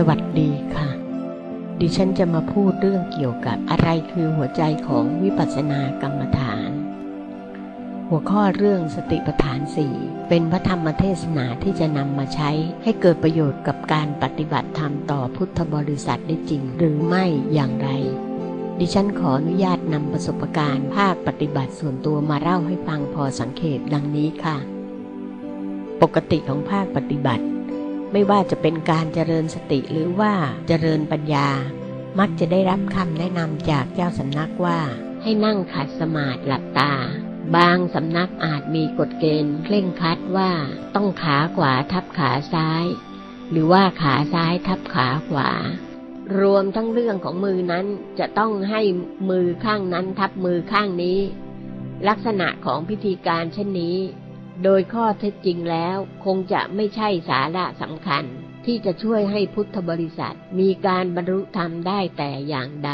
สวัสดีค่ะ ดิฉันจะมาพูดเรื่องเกี่ยวกับอะไรคือหัวใจของวิปัสสนากรรมฐาน หัวข้อเรื่องสติปัฏฐานสี่เป็นพระธรรมเทศนาที่จะนำมาใช้ให้เกิดประโยชน์กับการปฏิบัติธรรมต่อพุทธบริษัทได้จริง หรือไม่อย่างไร ดิฉันขออนุญาตนำประสบการณ์ภาคปฏิบัติส่วนตัวมาเล่าให้ฟังพอสังเกตดังนี้ค่ะ ปกติของภาคปฏิบัติ ไม่ว่าจะเป็นการเจริญสติหรือว่าเจริญปัญญา มักจะได้รับคำแนะนำจากเจ้าสำนักว่าให้นั่งขัดสมาธิหลับตา บางสำนักอาจมีกฎเกณฑ์เคร่งครัดว่าต้องขาขวาทับขาซ้าย หรือว่าขาซ้ายทับขาขวา รวมทั้งเรื่องของมือนั้นจะต้องให้มือข้างนั้นทับมือข้างนี้ ลักษณะของพิธีการเช่นนี้ โดยข้อเท็จจริงแล้วคงจะไม่ใช่สาระสำคัญ ที่จะช่วยให้พุทธบริษัทมีการบรรลุธรรมได้แต่อย่างใด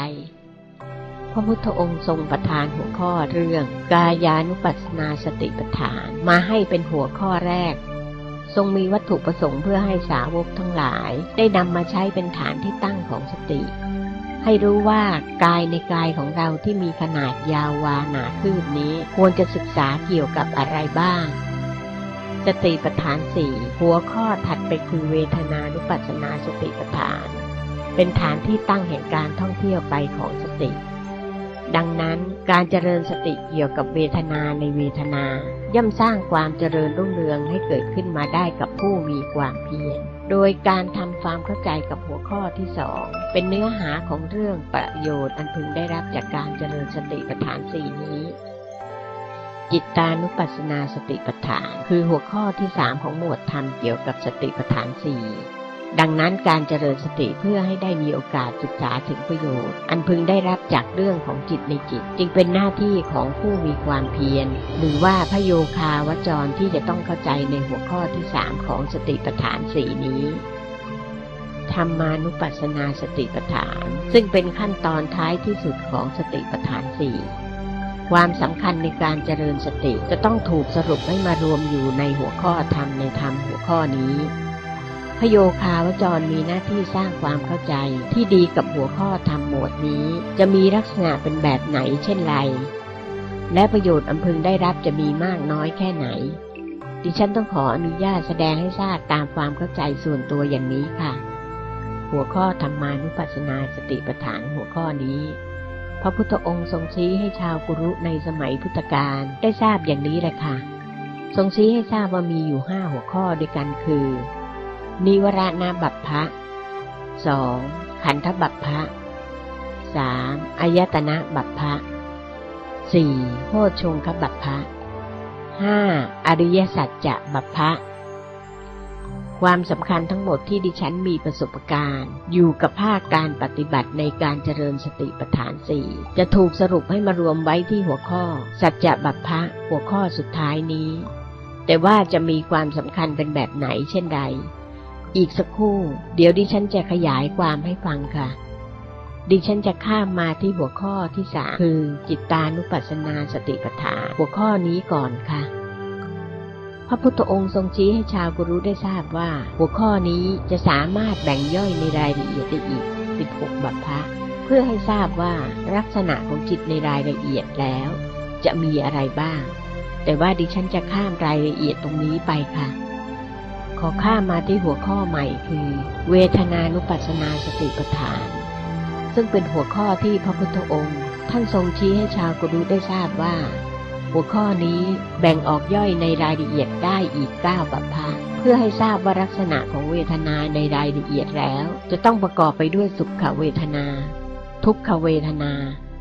พระพุทธองค์ทรงประทานหัวข้อเรื่อง กายานุปัสสนาสติปัฏฐานมาให้เป็นหัวข้อแรก ทรงมีวัตถุประสงค์เพื่อให้สาวกทั้งหลาย ได้นำมาใช้เป็นฐานที่ตั้งของสติให้รู้ว่ากายในกายของเราที่มีขนาดยาววาหนาคืบนี้ ควรจะศึกษาเกี่ยวกับอะไรบ้าง สติปัฏฐานสี่หัวข้อถัดไปคือเวทนานุปัสสนาสติปัฏฐาน เป็นฐานที่ตั้งแห่งการท่องเที่ยวไปของสติ ดังนั้นการเจริญสติเกี่ยวกับเวทนาในเวทนา ย่อมสร้างความเจริญรุ่งเรืองให้เกิดขึ้นมาได้กับผู้มีความเพียรโดยการทำความเข้าใจกับหัวข้อที่สองเป็นเนื้อหาของเรื่องประโยชน์อันพึงได้รับจากการเจริญสติปัฏฐานสี่นี้ จิตตานุปัสสนาสติปัฏฐาน คือหัวข้อที่สามของหมวดธรรมเกี่ยวกับสติปัฏฐานสี่ดังนั้นการเจริญสติเพื่อให้ได้มีโอกาสศึกษาถึงประโยชน์ อันพึงได้รับจากเรื่องของจิตในจิต จึงเป็นหน้าที่ของผู้มีความเพียร หรือว่าพระโยคาวจรที่จะต้องเข้าใจในหัวข้อที่สามของสติปัฏฐานสี่นี้ธรรมานุปัสสนาสติปัฏฐาน ซึ่งเป็นขั้นตอนท้ายที่สุดของสติปัฏฐานสี่ ความสำคัญในการเจริญสติจะต้องถูกสรุปให้มารวมอยู่ในหัวข้อธรรมในธรรมหัวข้อนี้พโยคาวจรมีหน้าที่สร้างความเข้าใจที่ดีกับหัวข้อธรรมหมวดนี้ จะมีลักษณะเป็นแบบไหนเช่นไร และประโยชน์อันพึงได้รับจะมีมากน้อยแค่ไหน ดิฉันต้องขออนุญาตแสดงให้ทราบตามความเข้าใจส่วนตัวอย่างนี้ค่ะ หัวข้อธรรมานุปัสสนาสติปัฏฐานหัวข้อนี้ พระพุทธองค์ทรงชี้ให้ชาวกุรุในสมัยพุทธกาลได้ทราบอย่างนี้แหละค่ะ ทรงชี้ให้ทราบว่ามีอยู่ห้าหัวข้อด้วยกันคือ นิวรณบัพพะสองขันธบัพพะสามอายตนะบัพพะสี่โพชฌงคบัพพะห้าอริยสัจจะบัพพะ ความสำคัญทั้งหมดที่ดิฉันมีประสบการณ์ อยู่กับภาคการปฏิบัติในการเจริญสติปัฏฐานสี่จะถูกสรุปให้มารวมไว้ที่หัวข้อ สัจจะบัพพะหัวข้อสุดท้ายนี้ แต่ว่าจะมีความสำคัญเป็นแบบไหนเช่นใด อีกสักครู่ เดี๋ยวดิฉันจะขยายความให้ฟังค่ะ ดิฉันจะข้ามมาที่หัวข้อที่สามคือ จิตตานุปัสสนาสติปัฏฐานหัวข้อนี้ก่อนค่ะ พระพุทธองค์ทรงชี้ให้ชาวกุรุได้ทราบว่า หัวข้อนี้จะสามารถแบ่งย่อยในรายละเอียดได้อีก 16 บัพพะ เพื่อให้ทราบว่าลักษณะของจิตในรายละเอียดแล้ว จะมีอะไรบ้าง แต่ว่าดิฉันจะข้ามรายละเอียดตรงนี้ไปค่ะ ขอข้ามมาที่หัวข้อใหม่คือ เวทนานุปัสสนาสติปัฏฐาน ซึ่งเป็นหัวข้อที่พระพุทธองค์ ท่านทรงชี้ให้ชาวกุรุได้ทราบว่า หัวข้อนี้แบ่งออกย่อยในรายละเอียดได้อีก9บัพพะเพื่อให้ทราบว่าลักษณะของเวทนาในรายละเอียดแล้ว จะต้องประกอบไปด้วยสุขเวทนา ทุกขเวทนา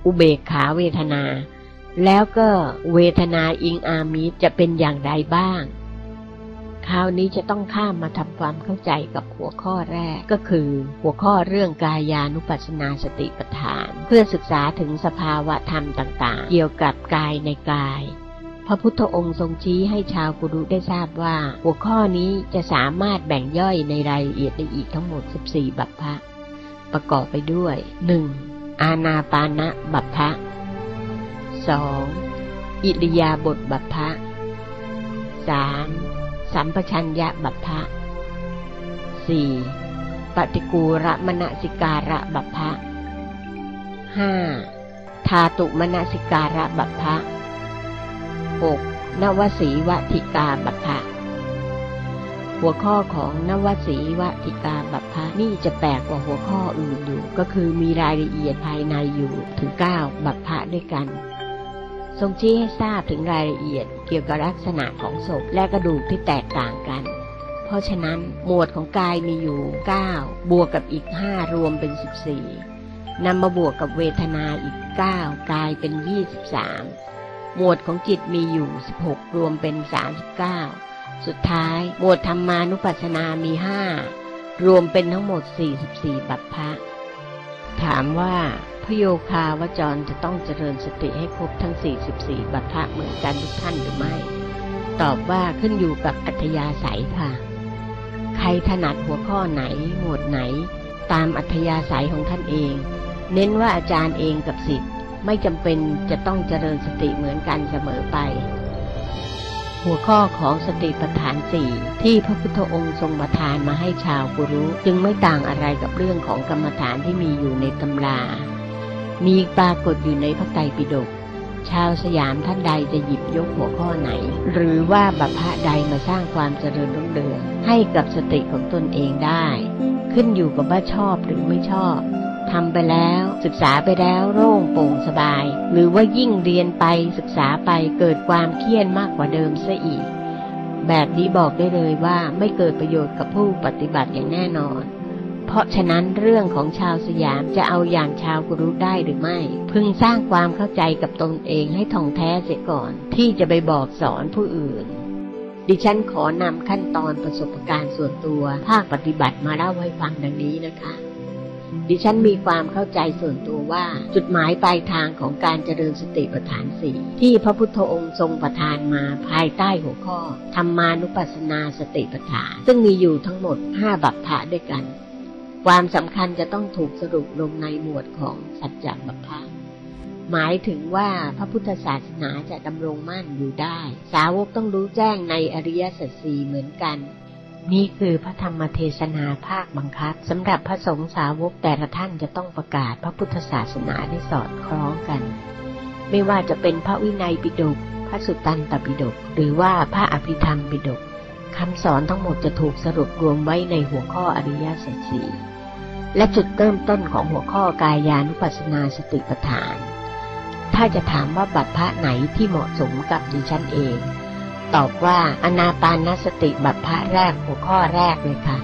อุเบกขาเวทนา แล้วก็เวทนาอิงอามิจะเป็นอย่างไรบ้าง คราวนี้จะต้องข้ามมาทำความเข้าใจกับหัวข้อแรกก็คือ หัวข้อเรื่องกายานุปัสสนาสติปัฏฐาน เพื่อศึกษาถึงสภาวะธรรมต่างๆ เกี่ยวกับกายในกาย พระพุทธองค์ทรงชี้ให้ชาวกุรุได้ทราบว่า หัวข้อนี้จะสามารถแบ่งย่อยในรายละเอียดได้อีกทั้งหมด 14 บัพพะ ประกอบไปด้วย 1. อาณาปานะบัพพะ 2. อิริยาบถบัพพะ 3. สัมปชัญญะบัพพะ 4. ปฏิกูรมณสิการะบัพพะห้าทาตุมณสิการะบัพพะหกนวสีวติกาบัพพะ หัวข้อของนวสีวติกาบัพพะนี่จะแปลกกว่าหัวข้ออื่นอยู่ ก็คือมีรายละเอียดภายในอยู่ถึงเก้าบัพพะด้วยกัน ทรงชี้ให้ทราบถึงรายละเอียดเกี่ยวกับลักษณะของศพและกระดูกที่แตกต่างกัน เพราะฉะนั้นหมวดของกายมีอยู่ 9 บวกกับอีก 5 รวมเป็น 14นำมาบวกกับเวทนาอีก 9 กลายเป็น 23 หมวดของจิตมีอยู่ 16 รวมเป็น 39 สุดท้าย หมวดธรรมานุปัสสนามี 5 รวมเป็นทั้งหมด 44 บัพพะ ถามว่า พโยคาวจรจะต้องเจริญสติให้ครบทั้ง 44 บัพพะเหมือนกันทุกท่านหรือไม่ ตอบว่าขึ้นอยู่กับอัธยาศัยค่ะ ใครถนัดหัวข้อไหน หมวดไหน ตามอัธยาศัยของท่านเอง เน้นว่าอาจารย์เองกับสิทธิ์ไม่จำเป็นจะต้องเจริญสติเหมือนกันเสมอไป หัวข้อของสติปัฏฐานสี่ที่พระพุทธองค์ทรงประทานมาให้ชาวกุรุจึงไม่ต่างอะไรกับเรื่องของกรรมฐานที่มีอยู่ในตำรา มีปรากฏอยู่ในพระไตรปิฎกชาวสยามท่านใดจะหยิบยกหัวข้อไหน หรือว่าบัพพะใดมาสร้างความเจริญรุ่งเรืองให้กับสติของตนเองได้ ขึ้นอยู่กับว่าชอบหรือไม่ชอบทำไปแล้วศึกษาไปแล้วโล่งโปร่งสบาย หรือว่ายิ่งเรียนไปศึกษาไปเกิดความเครียดมากกว่าเดิมซะอีก แบบนี้บอกได้เลยว่าไม่เกิดประโยชน์กับผู้ปฏิบัติอย่างแน่นอน เพราะฉะนั้นเรื่องของชาวสยามจะเอาอย่างชาวกรุได้หรือไม่ พึงสร้างความเข้าใจกับตนเองให้ท่องแท้เสียก่อน ที่จะไปบอกสอนผู้อื่น ดิฉันขอนำขั้นตอนประสบการณ์ส่วนตัว ภาคปฏิบัติมาเล่าให้ฟังดังนี้นะคะดิฉันมีความเข้าใจส่วนตัวว่า จุดหมายปลายทางของการเจริญสติปัฏฐานสี่ที่พระพุทธองค์ทรงประทานมาภายใต้หัวข้อธรรมานุปัสสนาสติปัฏฐาน ซึ่งมีอยู่ทั้งหมด 5 บัพพะด้วยกัน ความสำคัญจะต้องถูกสรุปลงในหมวดของสัจจบัพพะหมายถึงว่าพระพุทธศาสนาจะดำรงมั่นอยู่ได้ สาวกต้องรู้แจ้งในอริยสัจสี่เหมือนกัน นี่คือพระธรรมเทศนาภาคบังคับสำหรับพระสงฆ์สาวกแต่ละท่านจะต้องประกาศพระพุทธศาสนาได้สอดคล้องกัน ไม่ว่าจะเป็นพระวินัยปิฎกพระสุตตันตปิฎกหรือว่าพระอภิธรรมปิฎกคำสอนทั้งหมดจะถูกสรุปรวมไว้ในหัวข้ออริยสัจสี่ และจุดเริ่มต้นของหัวข้อกายานุปัสสนาสติปัฏฐาน ถ้าจะถามว่าบัพพะไหนที่เหมาะสมกับดิฉันเอง ตอบว่าอนาปานสติบัพพะแรกหัวข้อแรกเลยค่ะ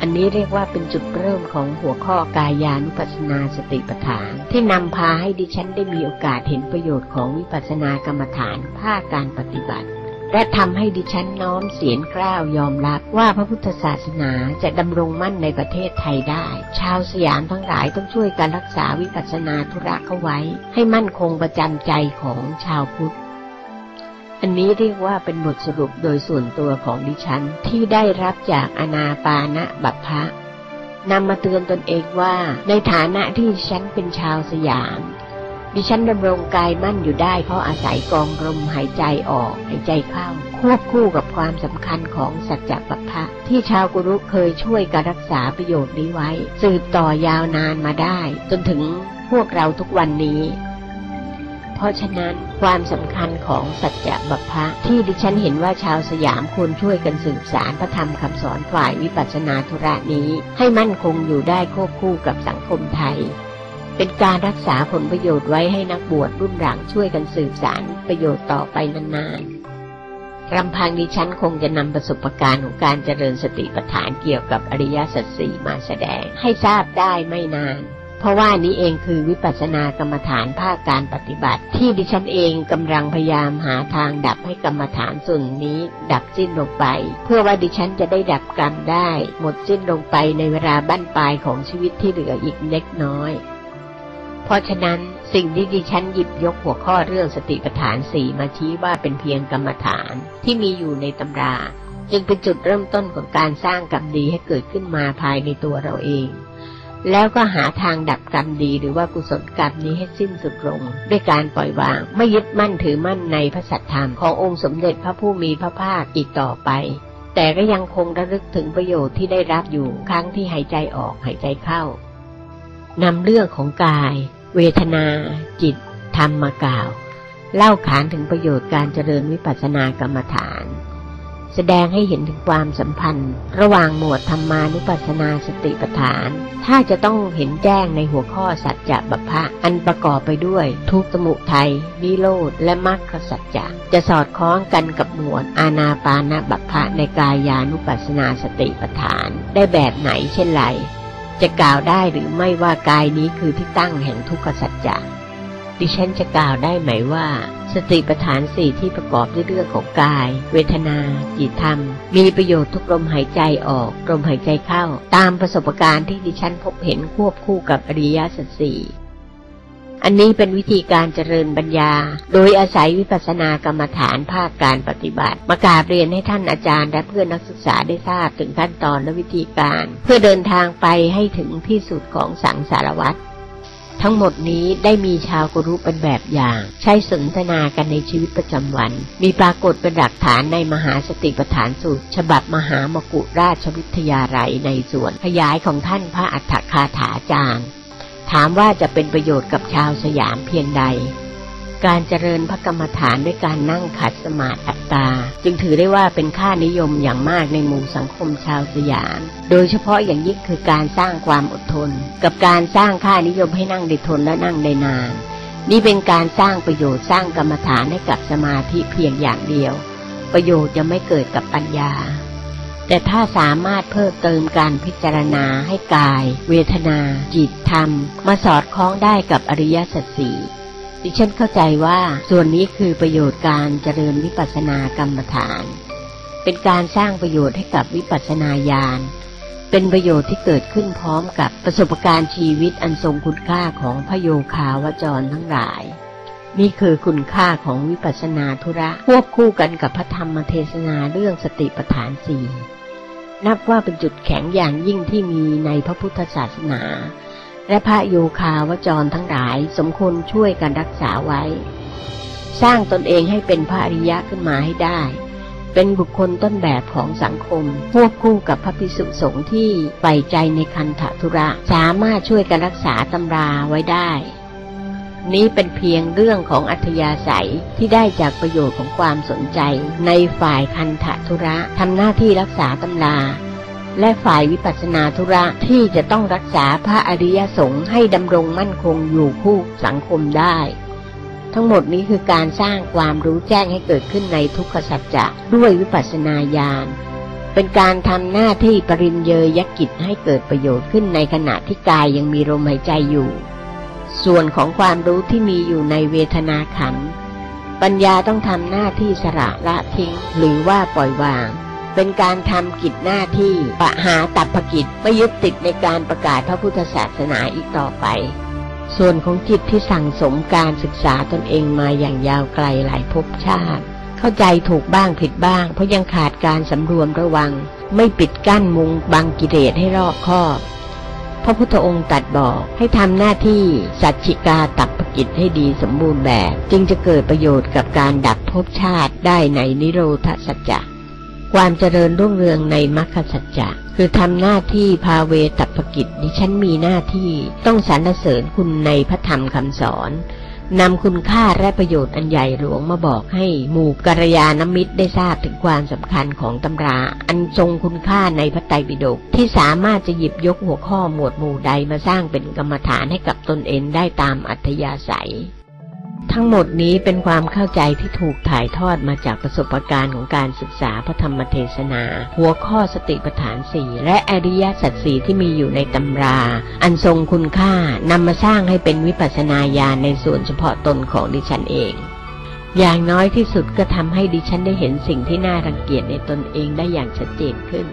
อันนี้เรียกว่าเป็นจุดเริ่มของหัวข้อกายานุปัสสนาสติปัฏฐาน ที่นำพาให้ดิฉันได้มีโอกาสเห็นประโยชน์ของวิปัสสนากรรมฐานภาคการปฏิบัติ และทำให้ดิฉันน้อมเสียงกล้าวยอมรับว่าพระพุทธศาสนาจะดำรงมั่นในประเทศไทยได้ ชาวสยามทั้งหลายต้องช่วยการรักษาวิปัสสนาธุระเข้าไว้ ให้มั่นคงประจำใจของชาวพุทธอันนี้เรียกว่าเป็นบทสรุปโดยส่วนตัวของดิฉันที่ได้รับจากอนาปานะบัพพะนำมาเตือนตนเองว่า ในฐานะที่ฉันเป็นชาวสยาม ดิฉันดำรงกายมั่นอยู่ได้ เพราะอาศัยกองลมหายใจออกหายใจเข้า ควบคู่กับความสำคัญของสัจจปัพพะที่ชาวกุรุเคยช่วยการรักษาประโยชน์นี้ไว้ สืบต่อยาวนานมาได้ จนถึงพวกเราทุกวันนี้ เพราะฉะนั้นความสำคัญของสัจจะบัพพะที่ดิฉันเห็นว่าชาวสยามควรช่วยกันสืบสารพระธรรมคำสอนฝ่ายวิปัสสนาธุระนี้ ให้มั่นคงอยู่ได้ควบคู่กับสังคมไทย เป็นการรักษาผลประโยชน์ไว้ให้นักบวชรุ่นหลังช่วยกันสืบสารประโยชน์ต่อไปนานๆรำพังดิฉันคงจะนำประสบการณ์ของการเจริญสติปัฏฐานเกี่ยวกับอริยสัจสี่มาแสดง ให้ทราบได้ไม่นาน เพราะว่านี้เองคือวิปัสสนากรรมฐานภาคการปฏิบัติ ที่ดิฉันเองกำลังพยายามหาทางดับให้กรรมฐานส่วนนี้ดับสิ้นลงไป เพื่อว่าดิฉันจะได้ดับกรรมได้ หมดสิ้นลงไปในเวลาบั้นปลายของชีวิตที่เหลืออีกเล็กน้อย เพราะฉะนั้นสิ่งที่ดิฉันหยิบยกหัวข้อเรื่องสติปัฏฐานสี่มาชี้ว่าเป็นเพียงกรรมฐานที่มีอยู่ในตำรา จึงเป็นจุดเริ่มต้นของการสร้างกรรมดีให้เกิดขึ้นมาภายในตัวเราเอง แล้วก็หาทางดับกรรมดีหรือว่ากุศลกรรมนี้ให้สิ้นสุดลง ด้วยการปล่อยวาง ไม่ยึดมั่นถือมั่นในพระสัทธรรมขององค์สมเด็จพระผู้มีพระภาคอีกต่อไป แต่ก็ยังคงระลึกถึงประโยชน์ที่ได้รับอยู่ครั้งที่หายใจออกหายใจเข้านำเรื่องของกาย เวทนาจิต ธรรมมากล่าว เล่าขานถึงประโยชน์การเจริญวิปัสสนากรรมฐาน แสดงให้เห็นถึงความสัมพันธ์ ระหว่างหมวดธรรมานุปัสสนาสติปัฏฐาน ถ้าจะต้องเห็นแจ้งในหัวข้อสัจจะบัพพะอันประกอบไปด้วย ทุกสมุทัยนิโรธและมรรคสัจจะจะสอดคล้องกันกับหมวดอาณาปานะบัพพะในกายานุปัสสนาสติปัฏฐาน ได้แบบไหนเช่นไร จะกล่าวได้หรือไม่ว่ากายนี้คือที่ตั้งแห่งทุกขสัจจะดิฉันจะกล่าวได้ไหมว่า สติปัฏฐานสี่ที่ประกอบด้วยเรื่องของกาย เวทนาจิตธรรม มีประโยชน์ทุกลมหายใจออกลมหายใจเข้า ตามประสบการณ์ที่ดิฉันพบเห็นควบคู่กับอริยสัจสี่ อันนี้เป็นวิธีการเจริญปัญญา โดยอาศัยวิปัสสนากรรมฐานภาคการปฏิบัติ มากราบเรียนให้ท่านอาจารย์และเพื่อนนักศึกษาได้ทราบถึงขั้นตอนและวิธีการ เพื่อเดินทางไปให้ถึงที่สุดของสังสารวัตรทั้งหมดนี้ได้มีชาวกรุเป็นแบบอย่าง ใช้สนทนากันในชีวิตประจำวัน มีปรากฏเป็นหลักฐานในมหาสติปัฏฐานสูตร ฉบับมหามกุราชวิทยาลัยในส่วนขยายของท่านพระอัฏฐคาถาจารย์ ถามว่าจะเป็นประโยชน์กับชาวสยามเพียงใด การเจริญพระกรรมฐานด้วยการนั่งขัดสมาธิอัตตา จึงถือได้ว่าเป็นค่านิยมอย่างมากในหมู่สังคมชาวสยาม โดยเฉพาะอย่างยิ่งคือการสร้างความอดทน กับการสร้างค่านิยมให้นั่งได้ทนและนั่งได้นาน นี่เป็นการสร้างประโยชน์สร้างกรรมฐานให้กับสมาธิเพียงอย่างเดียว ประโยชน์จะไม่เกิดกับปัญญา แต่ถ้าสามารถเพิ่มเติมการพิจารณาให้กาย เวทนา จิตธรรม มาสอดคล้องได้กับอริยสัจสี่ดิฉันเข้าใจว่าส่วนนี้คือประโยชน์การเจริญวิปัสสนากรรมฐาน เป็นการสร้างประโยชน์ให้กับวิปัสสนาญาณเป็นประโยชน์ที่เกิดขึ้นพร้อมกับประสบการณ์ชีวิตอันทรงคุณค่าของพระโยคาวจรทั้งหลาย นี่คือคุณค่าของวิปัสสนาธุระควบคู่กันกับพระธรรมเทศนาเรื่องสติปัฏฐานสี่ นับว่าเป็นจุดแข็งอย่างยิ่งที่มีในพระพุทธศาสนา และพระโยคาวจรทั้งหลายสมควรช่วยกันรักษาไว้ สร้างตนเองให้เป็นพระอริยะขึ้นมาให้ได้ เป็นบุคคลต้นแบบของสังคมควบคู่กับพระภิกษุสงฆ์ที่ใฝ่ใจในคันธทุระ สามารถช่วยกันรักษาตำราไว้ได้ นี้เป็นเพียงเรื่องของอัธยาศัยที่ได้จากประโยชน์ของความสนใจ ในฝ่ายคันธทุระทำหน้าที่รักษาตำรา และฝ่ายวิปัสสนาธุระที่จะต้องรักษาพระอริยสงฆ์ให้ดำรงมั่นคงอยู่คู่สังคมได้ ทั้งหมดนี้คือการสร้างความรู้แจ้งให้เกิดขึ้นในทุกขสัจจะด้วยวิปัสสนาญาณเป็นการทำหน้าที่ปริญเยยกิจให้เกิดประโยชน์ขึ้นในขณะที่กายยังมีลมหายใจอยู่ ส่วนของความรู้ที่มีอยู่ในเวทนาขัน ปัญญาต้องทำหน้าที่สละละทิ้ง หรือว่าปล่อยวาง เป็นการทำกิจหน้าที่ปะหาตับภกิจไม่ยึดติดในการประกาศพระพุทธศาสนาอีกต่อไป ส่วนของจิตที่สั่งสมการศึกษาตนเองมาอย่างยาวไกลหลายภพชาติ เข้าใจถูกบ้างผิดบ้าง เพราะยังขาดการสำรวมระวัง ไม่ปิดกั้นมุงบังกิเลสให้รอบคอบ พระพุทธองค์ตัดบอกให้ทำหน้าที่สัจจิกาตับกิจให้ดีสมบูรณ์แบบ จึงจะเกิดประโยชน์กับการดับภพชาติได้ในนิโรธสัจจะความเจริญรุ่งเรืองในมรรคสัจจะคือทำหน้าที่พาเวตัปกิจดิฉันมีหน้าที่ต้องสรรเสริญคุณในพระธรรมคำสอน นำคุณค่าและประโยชน์อันใหญ่หลวงมาบอกให้หมู่กัลยาณมิตรได้ทราบถึงความสำคัญของตำรา อันทรงคุณค่าในพระไตรปิฎกที่สามารถจะหยิบยกหัวข้อหมวดหมู่ใดมาสร้างเป็นกรรมฐานให้กับตนเองได้ตามอัธยาศัย ทั้งหมดนี้เป็นความเข้าใจที่ถูกถ่ายทอดมาจากประสบการณ์ของการศึกษาพระธรรมเทศนา หัวข้อสติปัฏฐานสี่และอริยสัจสี่ที่มีอยู่ในตำรา อันทรงคุณค่านำมาสร้างให้เป็นวิปัสสนาญาณในส่วนเฉพาะตนของดิฉันเอง อย่างน้อยที่สุดก็ทำให้ดิฉันได้เห็นสิ่งที่น่ารังเกียจในตนเองได้อย่างชัดเจนขึ้น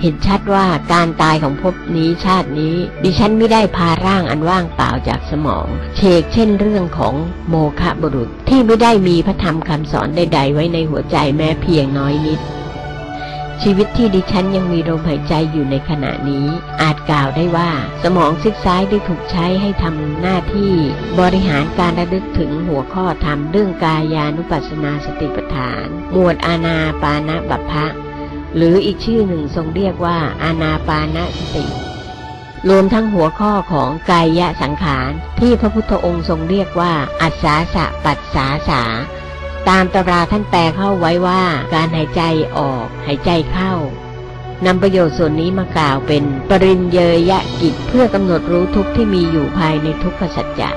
เห็นชัดว่าการตายของภพนี้ชาตินี้ ดิฉันไม่ได้พาร่างอันว่างเปล่าจากสมอง เชกเช่นเรื่องของโมฆะบุรุษที่ไม่ได้มีพระธรรมคำสอนใด ๆ ไว้ในหัวใจแม้เพียงน้อยนิด ชีวิตที่ดิฉันยังมีลมหายใจอยู่ในขณะนี้ อาจกล่าวได้ว่า สมองซิกซ้ายได้ถูกใช้ให้ทำหน้าที่บริหารการระลึกถึงหัวข้อธรรมเรื่องกายานุปัสสนาสติปัฏฐาน หมวดอาณาปานะบัพพะ หรืออีกชื่อหนึ่งทรงเรียกว่าอานาปานสติ รวมทั้งหัวข้อของกายะสังขารที่พระพุทธองค์ทรงเรียกว่า อัศสาสะปัสสาสา ตามตำราท่านแปลเข้าไว้ว่าการหายใจออก หายใจเข้านำประโยชน์ส่วนนี้มากล่าวเป็นปริญเยยะกิจเพื่อกำหนดรู้ทุกที่มีอยู่ภายในทุกขสัจจะ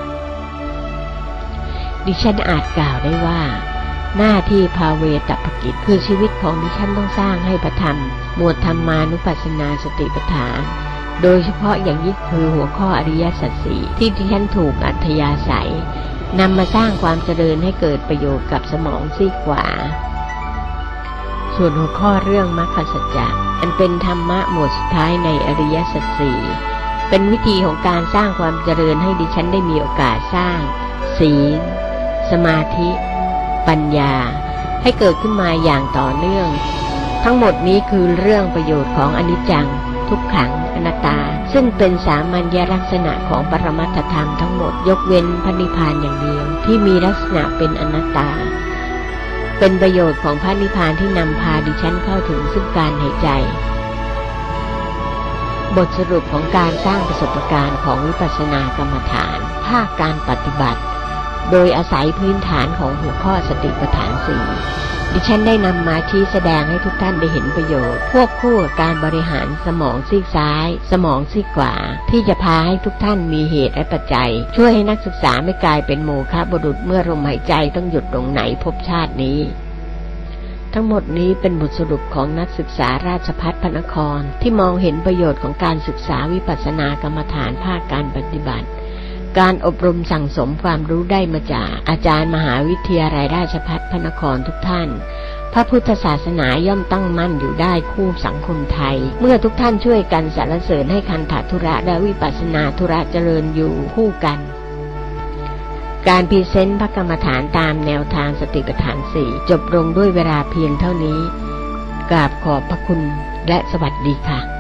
ดิฉันอาจกล่าวได้ว่า หน้าที่ภาเวตปกิจ คือชีวิตของดิฉันต้องสร้างให้ประธรรม หมวดธรรมานุปัสสนาสติปัฏฐาน โดยเฉพาะอย่างยิ่งคือหัวข้ออริยสัจสี่ที่ดิฉันถูกอัธยาศัยนำมาสร้างความเจริญให้เกิดประโยชน์กับสมองซีกขวา ส่วนหัวข้อเรื่องมรรคสัจจะอันเป็นธรรมะหมวดสุดท้ายในอริยสัจสี่เป็นวิธีของการสร้างความเจริญให้ดิฉันได้มีโอกาสสร้าง ศีล สมาธิ ปัญญา ให้เกิดขึ้นมาอย่างต่อเนื่อง ทั้งหมดนี้คือเรื่องประโยชน์ของอนิจจัง ทุกขังอนัตตา ซึ่งเป็นสามัญลักษณะของปรมัตถธรรมทั้งหมดยกเว้นพระนิพพานอย่างเดียว ที่มีลักษณะเป็นอนัตตา เป็นประโยชน์ของพระนิพพานที่นำพาดิฉันเข้าถึงซึ่งการหายใจบทสรุปของการสร้างประสบการณ์ของวิปัสสนากรรมฐาน ภาคการปฏิบัติ โดยอาศัยพื้นฐานของหัวข้อสติปัฏฐานสี่ดิฉันได้นำมาชี้แสดงให้ทุกท่านได้เห็นประโยชน์ควบคู่กับการบริหารสมองซีกซ้าย สมองซีกขวา ที่จะพาให้ทุกท่านมีเหตุและปัจจัย ช่วยให้นักศึกษาไม่กลายเป็นโมฆะบุรุษเมื่อลมหายใจต้องหยุดตรงไหนพบชาตินี้ ทั้งหมดนี้เป็นบทสรุปของนักศึกษาราชพัฒพระนคร ที่มองเห็นประโยชน์ของการศึกษาวิปัสสนากรรมฐานภาคการปฏิบัติ การอบรมสั่งสมความรู้ได้มาจากอาจารย์มหาวิทยาลัยราชพัฒพระนครทุกท่าน พระพุทธศาสนาย่อมตั้งมั่นอยู่ได้คู่สังคมไทย เมื่อทุกท่านช่วยกันสรรเสริญให้คันถธุระและวิปัสสนาธุระเจริญอยู่คู่กัน การพรีเซนต์พระกรรมฐานตามแนวทางสติปัฏฐานสี่จบลงด้วยเวลาเพียงเท่านี้ กราบขอบพระคุณและสวัสดีค่ะ